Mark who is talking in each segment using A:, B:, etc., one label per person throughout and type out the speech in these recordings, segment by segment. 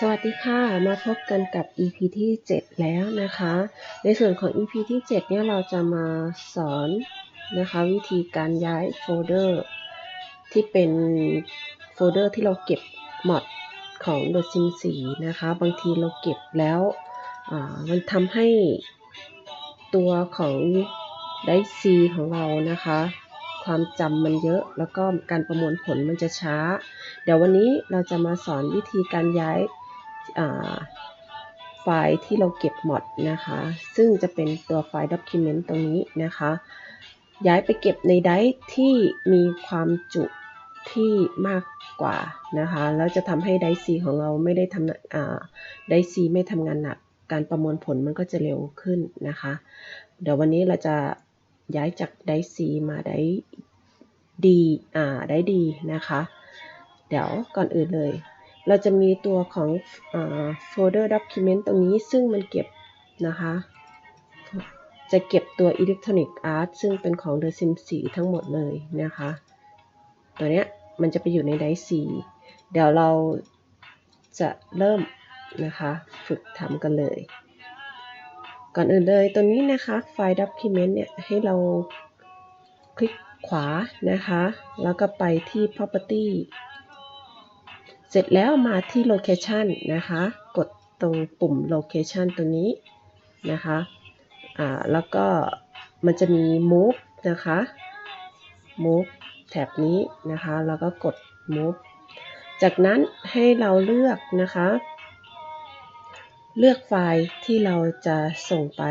A: สวัสดีค่ะ มาพบกันกับ EP ที่ 7 แล้วนะคะ ในส่วนของ EP ที่ 7 เนี่ยเราจะมาสอนนะคะวิธีการย้ายโฟลเดอร์ที่เป็นโฟลเดอร์ที่เราเก็บมอดของ The Sims 4นะคะ บางทีเราเก็บแล้วมันทำให้ตัวของไดซีของเรานะคะความจำมันเยอะแล้วก็การประมวลผลมันจะช้า เดี๋ยววันนี้เราจะมาสอนวิธีการย้าย ไฟล์ที่เราเก็บมอดนะคะ ซึ่งจะเป็นตัวไฟล์ document ตรงนี้นะคะ ย้ายไปเก็บในไดร์ที่มีความจุที่มากกว่านะคะแล้วจะทำให้ไดซีของเราไม่ได้ทำไดซีไม่ทำงานหนัก การประมวลผลมันก็จะเร็วขึ้นนะคะ เดี๋ยววันนี้เราจะย้ายจากไดซีมาไดดีอ่าไดดีนะคะ เดี๋ยวก่อนอื่นเลย เราจะมีตัวของโฟลเดอร์ด็อกิเมนต์ตรงนี้ซึ่งมันเก็บนะคะ จะเก็บตัว Electronic Art ซึ่งเป็นของ The Sims 4ทั้งหมดเลยนะคะ ตัวเนี้ยมันจะไปอยู่ในไดร์4เดี๋ยวเราจะเริ่มนะคะ ฝึกทำกันเลย ก่อนอื่นเลยตัวนี้นะคะไฟล์ Document เนี่ยให้เราคลิกขวานะคะ แล้วก็ไปที่ Property ร็จแล้วมาที่ Location นะคะ กดตรงปุ่ม Location ตัวนี้นะคะอ่าแล้วก็มันจะมี Move นะคะ Move แถบนี้นะคะ แล้วก็กด Move จากนั้นให้เราเลือกนะคะ เลือกไฟล์ที่เราจะส่งไป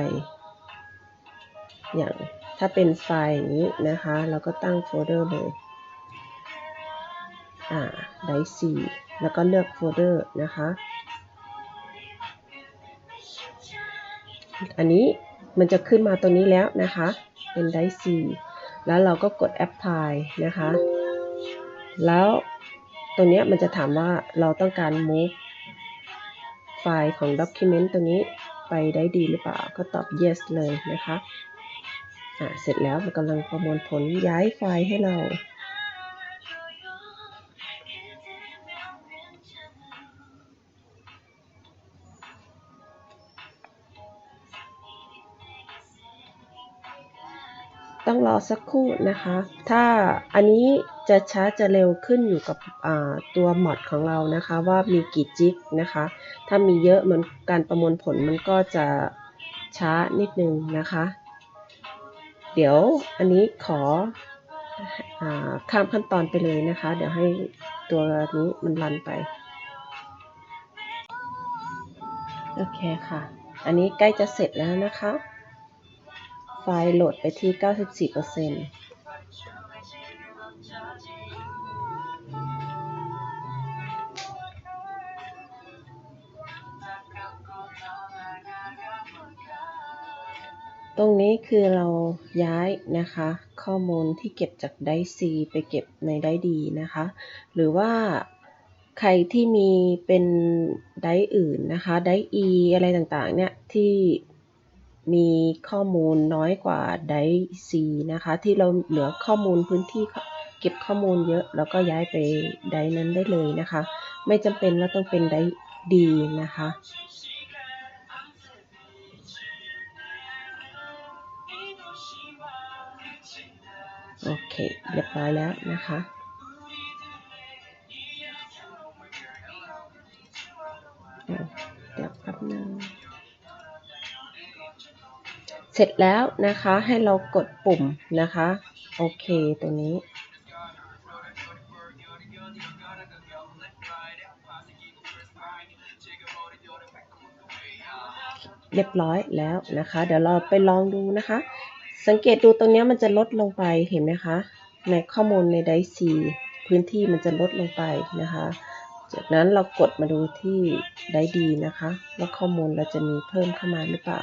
A: อย่างถ้าเป็นไฟล์อย่างนี้นะคะ เราก็ตั้งโฟลเดอร์เลย อ่าไดซีแล้วก็เลือกโฟลเดอร์นะคะ อันนี้มันจะขึ้นมาตัวนี้แล้วนะคะ เป็นไดซีแล้วเราก็กด apply นะคะ แล้วตัวนี้มันจะถามว่าเราต้องการ move ไฟล์ของ document ตัวนี้ไปได้ดีหรือเปล่า ก็ตอบ yes เลยนะคะ อ่า เสร็จแล้วมันกำลังประมวลผลย้ายไฟล์ให้เรา ต้องรอสักครู่นะคะ ถ้าอันนี้จะช้าจะเร็วขึ้นอยู่กับตัวมอดของเรานะคะ ว่ามีกี่จิกนะคะ ถ้ามีเยอะมันการประมวลผลมันก็จะช้านิดนึงนะคะ เดี๋ยวอันนี้ขออข้ามขั้นตอนไปเลยนะคะ เดี๋ยวให้ตัวนี้มันรันไป โอเคค่ะ อันนี้ใกล้จะเสร็จแล้วนะคะ ไฟล์โหลดไปที่ 94%ตรงนี้คือเราย้ายนะคะ ข้อมูลที่เก็บจากไดซี ไปเก็บในไดดีนะคะ หรือว่าใครที่มีเป็นไดอื่นนะคะ ไดอีอะไรต่างๆเนี่ยที่ มีข้อมูลน้อยกว่าไดซีนะคะ ที่เราเหลือข้อมูลพื้นที่เก็บข้อมูลเยอะ แล้วก็ย้ายไปไดนั้นได้เลยนะคะ ไม่จำเป็นว่าต้องเป็นไดดีนะคะโอเคเรียบร้อยแล้วนะคะ เดี๋ยวแป๊บนึง เสร็จแล้วนะคะให้เรากดปุ่มนะคะ โอเคตัวนี้ เรียบร้อยแล้วนะคะ เดี๋ยวเราไปลองดูนะคะ สังเกตดูตรงนี้มันจะลดลงไปเห็นไหมคะ ในข้อมูลในไดซีพื้นที่มันจะลดลงไปนะคะ จากนั้นเรากดมาดูที่ไดดีนะคะ ว่าข้อมูลเราจะมีเพิ่มเข้ามาหรือเปล่า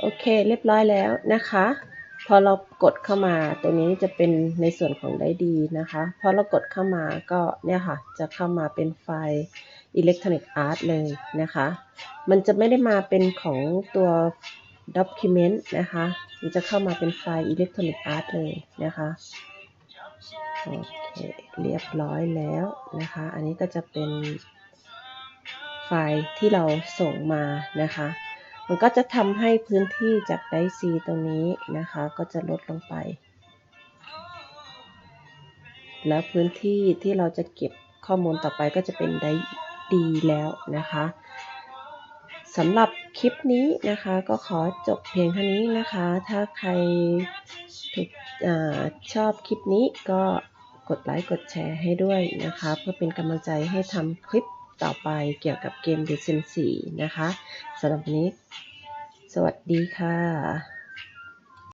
A: โอเคเรียบร้อยแล้วนะคะ พอเรากดเข้ามาตรงนี้จะเป็นในส่วนของได้ดีนะคะพอเรากดเข้ามาก็เนี่ยค่ะ จะเข้ามาเป็นไฟล์ Electronic Art เลยนะคะ มันจะไม่ได้มาเป็นของตัว Document นะคะ มันจะเข้ามาเป็นไฟล์ Electronic Art เลยนะคะโอเคเรียบร้อยแล้วนะคะ อันนี้ก็จะเป็นไฟล์ที่เราส่งมานะคะ มันก็จะทำให้พื้นที่จากไดซีตรงนี้นะคะ ก็จะลดลงไป แล้วพื้นที่ที่เราจะเก็บข้อมูลต่อไปก็จะเป็นไดดีแล้วนะคะสำหรับคลิปนี้นะคะก็ขอจบเพียงเท่านี้นะคะ ถ้าใครถูกอชอบคลิปนี้ก็กดไลค์กดแชร์ให้ด้วยนะคะ เพื่อเป็นกำลังใจให้ทำคลิป ต่อไปเกี่ยวกับเกม The Sims 4นะคะสำหรับวันนี้ สวัสดีค่ะ